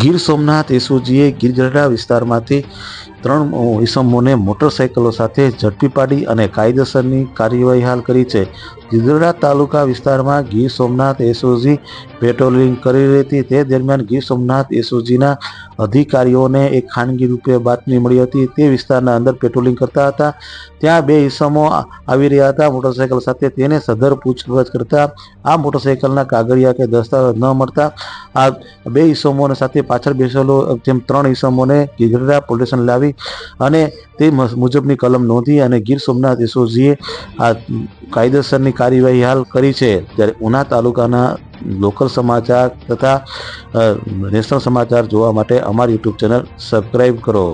ગીર સોમનાથ એસઓજીએ ગીરગઢડા વિસ્તારમાંથી ત્રણ ઇસમોને મોટરસાયકલો સાથે ઝડપી પાડી અને કાયદેસરની કાર્યવાહી હાલ કરી છે. ગીરગઢડા તાલુકા વિસ્તારમાં ગીર સોમનાથ એસઓજી પેટ્રોલિંગ કરી રહી હતી. તે દરમિયાન ગીર સોમનાથ એસઓજીના અધિકારીઓને એક ખાનગી રૂપે બાતમી મળી હતી. તે વિસ્તારના અંદર પેટ્રોલિંગ કરતા હતા. ત્યાં બે ઈસમો આવી રહ્યા હતા. મોટરસાઇકલ સાથે તેને સદર પૂછપરછ કરતા આ મોટરસાઇકલના કાગળિયા કે દસ્તાવેજ ન મળતા આ બે ઈસમોને સાથે પાછળ બેસેલો, જેમ ત્રણ ઈસમોને ગીરગઢડા પોલીસ લાવી અને તે મુજબની કલમ નોંધી અને ગીર સોમનાથ એસઓજીએ આ કાયદેસરની કાર્યવાહી હાલ કરી છે. ત્યારે ઉના તાલુકાના લોકલ સમાચાર તથા નેશનલ સમાચાર જોવા માટે અમારી યુટ્યુબ ચેનલ સબસ્ક્રાઈબ કરો.